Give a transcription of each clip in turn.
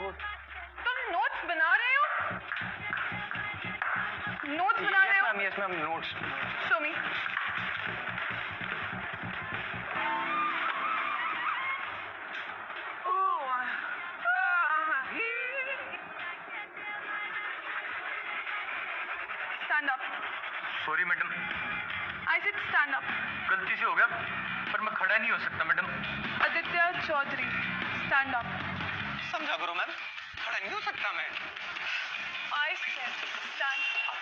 वो। तुम नोट्स बना रहे हो? नोट्स बना रहे हो? Yes ma'am notes show me stand up sorry madam I said stand up गलती से हो गया पर मैं खड़ा नहीं हो सकता madam Aditya Chaudhary stand up नहीं हो सकता मैं I said stand up.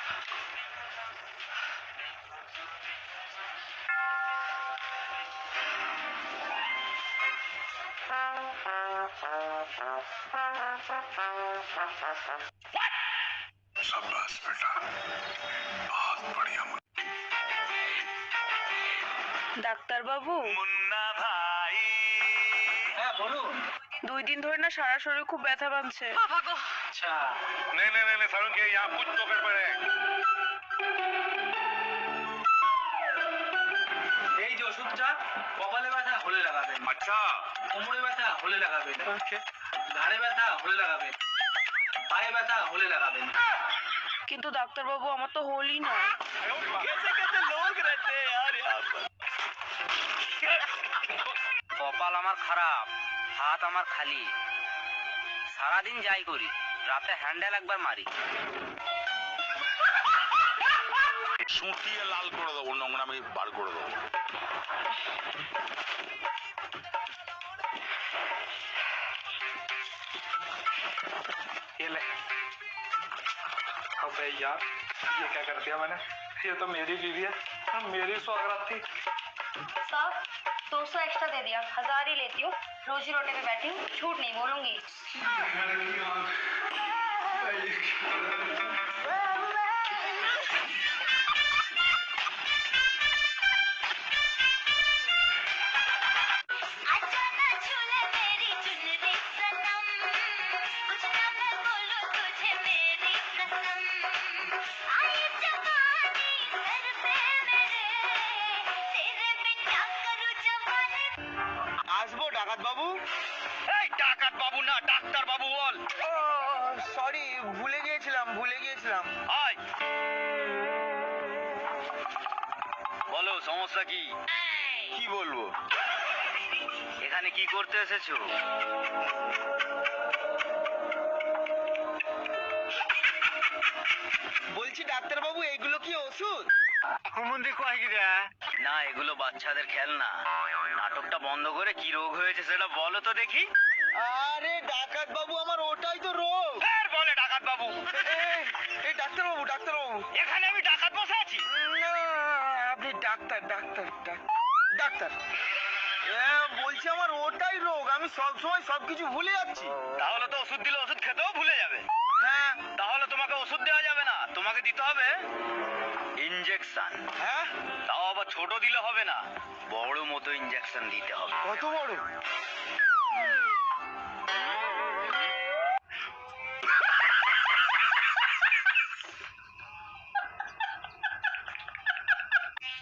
शाबाश बेटा बहुत बढ़िया ডাক্তার বাবু মুন্না ভাই হ্যাঁ বলুন দুই দিন ধরে না সারা শরীর খুব ব্যথা বাঁধছে আচ্ছা नहीं नहीं नहीं सारुण के यहाँ कुछ तो गड़बड़ है এই যে ওষুধটা কপালে ব্যথা হলে লাগাবেন अच्छा কোমরে ব্যথা হলে লাগাবেন ঘাড়ে ব্যথা হলে লাগাবেন পায়ে ব্যথা হলে লাগাবেন কিন্তু ডাক্তার বাবু আমার তো হোলই না कैसे कैसे लोग रहते हैं यार यहाँ पर কপাল আমার খারাপ হাত আমার খালি সারাদিন যাই করি রাতে হ্যান্ডেল একবার মারি সুটিয়ে লাল করে দেবো নোংরামি বার করে দেবো ये ले अबे यार ये क्या कर दिया मैंने ये तो मेरी बीवी है हाँ, मेरी सुहागरात थी साहब दो सौ एक्स्ट्रा दे दिया। हज़ार ही लेती हूँ। रोजी रोटी पे बैठी हूँ। झूठ नहीं बोलूँगी। আসব ডাকাত বাবু? এই ডাকাত বাবু না ডাক্তার বাবু বল। সরি ভুলে গিয়েছিলাম ভুলে গিয়েছিলাম। আয়। বলো সমস্যা কি? কি বলব? এখানে কি করতে এসেছ? বলছি ডাক্তার বাবু এইগুলো কি ওষুধ? হুমন্দি কয় কি না এগুলো বাচ্চাদের খেলনা। নাটকটা বন্ধ করে কি রোগ হয়েছে সেটা বলো তো দেখি। আরে ডাকাত বাবু আমার ওটাই তো রোগ। ফের বলে ডাকাত বাবু এই, ডাক্তার বাবু ডাক্তার বাবু এখানে আমি ডাকাত বসে আছি। না আপনি ডাক্তার ডাক্তার ডাক্তার। বলছি আমার ওটাই রোগ আমি সব সময় সবকিছু ভুলে যাচ্ছি। তাহলে তো ওষুধ দিলে ওষুধ খেতেও ভুলে যাবে। হ্যাঁ। তাহলে তোমাকে ওষুধ দেওয়া যাবে না তোমাকে দিতে হবে ইনজেকশন। হ্যাঁ? ছোট দিলে হবে না। বড় মতো ইনজেকশন দিতে হবে। কত বড়?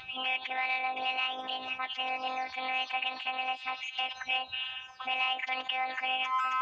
ভিডিওটি ভালো লাগলে লাইক দিন আপনি যদি নতুন হয়ে থাকেন চ্যানেলে সাবস্ক্রাইব করে বেল আইকনটি অন করে রাখুন